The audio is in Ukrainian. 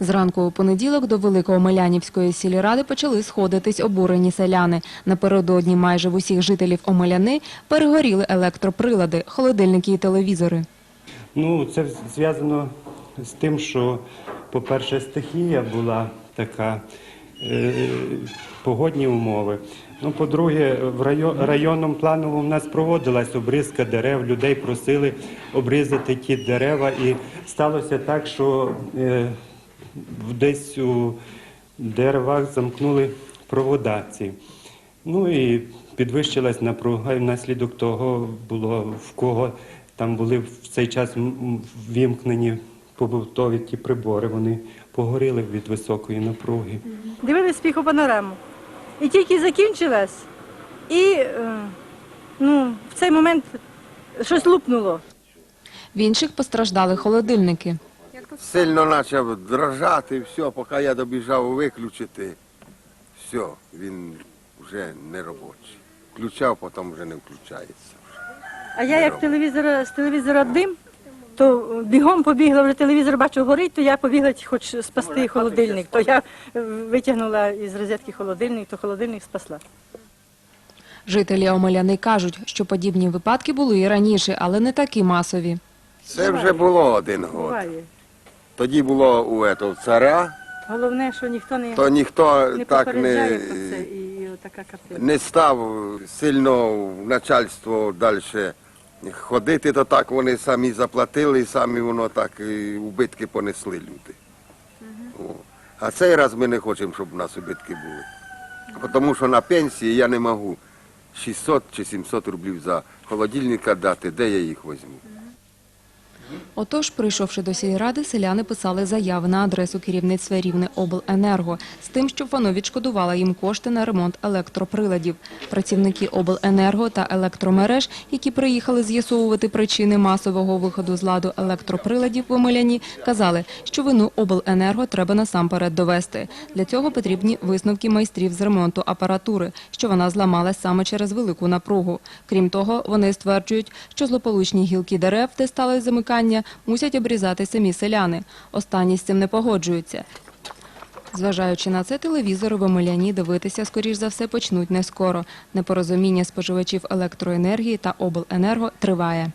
Зранку у понеділок до Великоомелянівської сільради почали сходитись обурені селяни. Напередодні майже в усіх жителів Омеляни перегоріли електроприлади, холодильники і телевізори. Ну, це зв'язано з тим, що, по-перше, стихія була така, е, погодні умови. Ну, по-друге, в район, районному плановому в нас проводилась обрізка дерев, людей просили обрізати ті дерева. І сталося так, що е, десь у деревах замкнули провода ці. Ну і підвищилась напруга, і внаслідок того було в кого там були в цей час м- побутові ті прибори, вони погоріли від високої напруги. Дивились піхопанораму. І тільки закінчилась, і е, ну, в цей момент щось лупнуло. В інших постраждали холодильники. Сильно почав дрожати, все, поки я добіжав виключити, все, він вже не робочий. Включав, потім вже не включається. А я як телевізора, з телевізора дим, то бігом побігла вже телевізор, бачу, горить, то я побігла хоч спасти холодильник. То я е, витягнула із розетки холодильник, то холодильник спасла. Жителі Омеляни кажуть, що подібні випадки були і раніше, але не такі масові. Це вже було один год. Буває. Тоді було у этого царя, Головне, що ніхто не, то ніхто не так попереджає не, про це і картина. не став сильно в начальство далі ходити, то так вони самі заплатили, і самі воно так і убитки понесли люди. О. А цей раз ми не хочемо, щоб у нас убитки були. Тому що на пенсії я не можу 600 чи 700 рублів за холодильника дати, де я їх візьму. Отож, прийшовши до сільради, селяни писали заяви на адресу керівництва Рівне обленерго з тим, щоб воно відшкодувало їм кошти на ремонт електроприладів. Працівники обленерго та електромереж, які приїхали з'ясовувати причини масового виходу з ладу електроприладів в Омеляні, казали, що вину обленерго треба насамперед довести. Для цього потрібні висновки майстрів з ремонту апаратури, що вона зламалась саме через велику напругу. Крім того, вони стверджують, що злополучні гілки дерев, де сталося замикання, мусять обрізати самі селяни. Останні з цим не погоджуються. Зважаючи на це, телевізори в дивитися, скоріш за все, почнуть не скоро. Непорозуміння споживачів електроенергії та обленерго триває.